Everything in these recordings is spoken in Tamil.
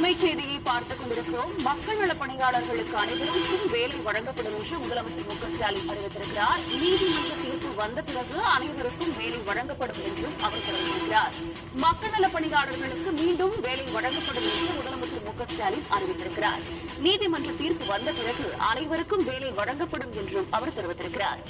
அண்மை செய்தியை பார்த்துக் கொண்டிருக்கிறோம். மக்கள் நல பணியாளர்களுக்கு அனைவருக்கும் வேலை வழங்கப்படும் என்று முதலமைச்சர் மு க ஸ்டாலின் அறிவித்திருக்கிறார். நீதிமன்ற தீர்ப்பு வந்த பிறகு அனைவருக்கும் வேலை வழங்கப்படும் என்றும் அவர் தெரிவித்திருக்கிறார். மக்கள் நல பணியாளர்களுக்கு மீண்டும் வேலை வழங்கப்படும் என்று முதலமைச்சர் மு க ஸ்டாலின் அறிவித்திருக்கிறார். நீதிமன்ற தீர்ப்பு வந்த பிறகு அனைவருக்கும் வேலை வழங்கப்படும் என்றும் அவர் தெரிவித்திருக்கிறார்.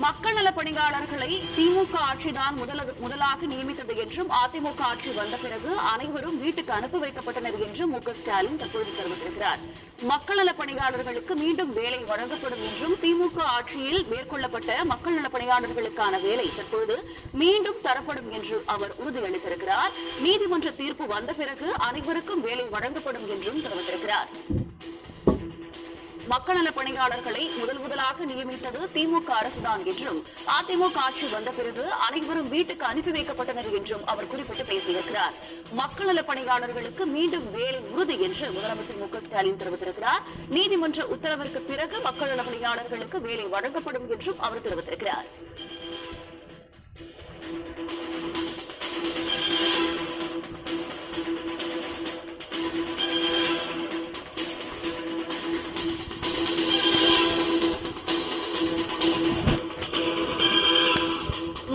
மக்கள் நல பணியாளர்களை திமுக ஆட்சிதான் முதல- முதலாக நியமித்தது என்றும் அதிமுக ஆட்சி வந்த பிறகு அனைவரும் வீட்டுக்கு அனுப்பி வைக்கப்பட்டனர் என்றும் மு க ஸ்டாலின் தற்போது தெரிவித்திருக்கிறார். மக்கள் நல பணியாளர்களுக்கு மீண்டும் வேலை வழங்கப்படும் என்றும் திமுக ஆட்சியில் மேற்கொள்ளப்பட்ட மக்கள் நல பணியாளர்களுக்கான வேலை தற்போது மீண்டும் தரப்படும் என்று அவர் உறுதியளித்திருக்கிறார். நீதிமன்ற தீர்ப்பு வந்த பிறகு அனைவருக்கும் வேலை வழங்கப்படும் என்றும் தெரிவித்திருக்கிறார். மக்கள் நல பணியாளர்களை முதல் முதலாக நியமித்தது திமுக அரசுதான் என்றும் அதிமுக ஆட்சி வந்த பிறகு அனைவரும் வீட்டுக்கு அனுப்பி வைக்கப்பட்டனர் என்றும் அவர் குறிப்பிட்டு பேசியிருக்கிறார். மக்கள் நல பணியாளர்களுக்கு மீண்டும் வேலை உறுதி என்று முதலமைச்சர் மு ஸ்டாலின் தெரிவித்திருக்கிறார். நீதிமன்ற உத்தரவிற்கு பிறகு மக்கள் நல பணியாளர்களுக்கு வேலை வழங்கப்படும் என்றும் அவர் தெரிவித்திருக்கிறார்.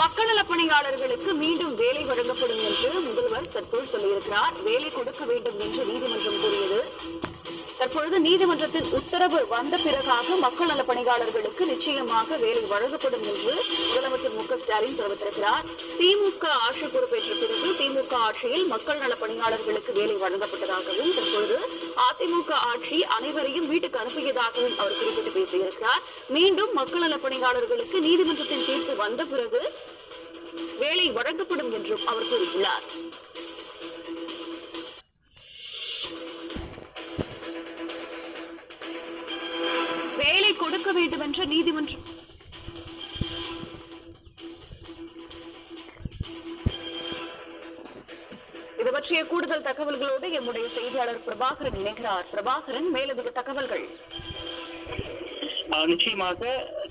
மக்கள் பணியாளர்களுக்கு மீண்டும் வேலை வழங்கப்படும் என்று முதல்வர் தற்போது சொல்லியிருக்கிறார். வேலை கொடுக்க வேண்டும் என்று நீதிமன்றம் கூறியது. தற்பொழுது நீதிமன்றத்தின் உத்தரவு வந்த பிறகாக மக்கள் நல பணியாளர்களுக்கு நிச்சயமாக வேலை வழங்கப்படும் என்று முதலமைச்சர் மு க ஸ்டாலின் தெரிவித்திருக்கிறார். திமுக ஆட்சி பொறுப்பேற்ற பிறகு திமுக ஆட்சியில் மக்கள் நல பணியாளர்களுக்கு வேலை வழங்கப்பட்டதாகவும் தற்பொழுது அதிமுக ஆட்சி அனைவரையும் வீட்டுக்கு அனுப்பியதாகவும் அவர் குறிப்பிட்டு பேசியிருக்கிறார். மீண்டும் மக்கள் நல பணியாளர்களுக்கு நீதிமன்றத்தின் தீர்ப்பு வந்த பிறகு வேலை வழங்கப்படும் என்றும் அவர் கூறியுள்ளார். வேலை கொடுக்க வேண்டும் என்ற நீதிமன்றம் இது பற்றிய கூடுதல் தகவல்களோடு எம்முடைய செய்தியாளர் பிரபாகரன் இணைகிறார். பிரபாகரன் மேலதிக தகவல்கள். நிச்சயமாக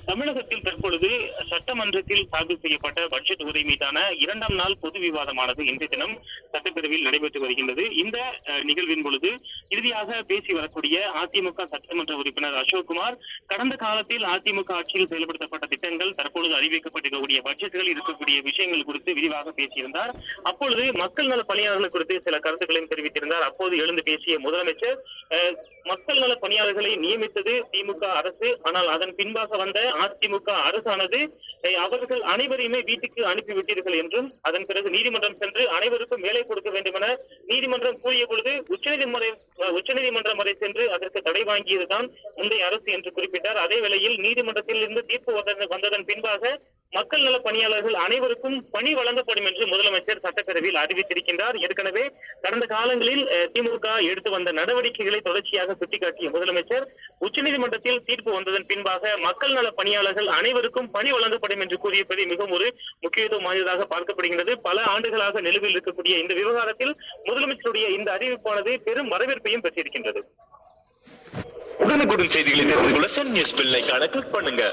தமிழகத்தில் தற்பொழுது சட்டமன்றத்தில் தாக்கல் செய்யப்பட்ட பட்ஜெட் உரை மீதான இரண்டாம் நாள் பொது விவாதமானது இன்றைய தினம் சட்டப்பேரவையில் நடைபெற்று வருகின்றது. இந்த நிகழ்வின் பொழுது இறுதியாக பேசி வரக்கூடிய அதிமுக சட்டமன்ற உறுப்பினர் அசோக்குமார் கடந்த காலத்தில் அதிமுக ஆட்சியில் செயல்படுத்தப்பட்ட திட்டங்கள் தற்பொழுது அறிவிக்கப்பட்டிருக்கக்கூடிய பட்ஜெட்டுகள் இருக்கக்கூடிய விஷயங்கள் குறித்து விரிவாக பேசியிருந்தார். அப்பொழுது மக்கள் நல பணியாளர்கள் குறித்து சில கருத்துக்களையும் தெரிவித்திருந்தார். அப்போது எழுந்து பேசிய முதலமைச்சர் அஹ், மக்கள் நல பணியாளர்களை நியமித்தது திமுக அரசு. ஆனால் அதன் பின்பாக வந்த அதிமுக அரசானது அவர்கள் அனைவரையுமே வீட்டுக்கு அனுப்பிவிட்டீர்கள் என்றும் அதன் பிறகு நீதிமன்றம் சென்று அனைவருக்கும் வேலை கொடுக்க வேண்டும் என நீதிமன்றம் கூறிய பொழுது உச்சநீதிமன்ற உச்சநீதிமன்றம் வரை சென்று அதற்கு தடை வாங்கியதுதான் முந்தைய அரசு என்று குறிப்பிட்டார். அதே வேளையில் நீதிமன்றத்தில் இருந்து தீர்ப்பு வந்ததன் பின்பாக மக்கள் நல பணியாளர்கள் அனைவருக்கும் பணி வழங்கப்படும் என்று முதலமைச்சர் சட்டப்பேரவையில் அறிவித்திருக்கின்றார். ஏற்கனவே கடந்த காலங்களில் திமுக எடுத்து வந்த நடவடிக்கைகளை தொடர்ச்சியாக சுட்டிக்காட்டிய முதலமைச்சர் உச்சநீதிமன்றத்தில் தீர்ப்பு வந்ததன் பின்பாக மக்கள் நல பணியாளர்கள் அனைவருக்கும் பணி வழங்கப்படும் என்று கூறியபடி மிகவும் ஒரு முக்கியத்துவம் வாய்ந்ததாக பார்க்கப்படுகின்றது. பல ஆண்டுகளாக நிலுவில் இருக்கக்கூடிய இந்த விவகாரத்தில் முதலமைச்சருடைய இந்த அறிவிப்பானது பெரும் வரவேற்பையும் பெற்றிருக்கின்றது. உடனுக்குடன் செய்திகளை தெரிந்து கொள்ள சன் நியூஸ் பெல் கிளிக் பண்ணுங்க.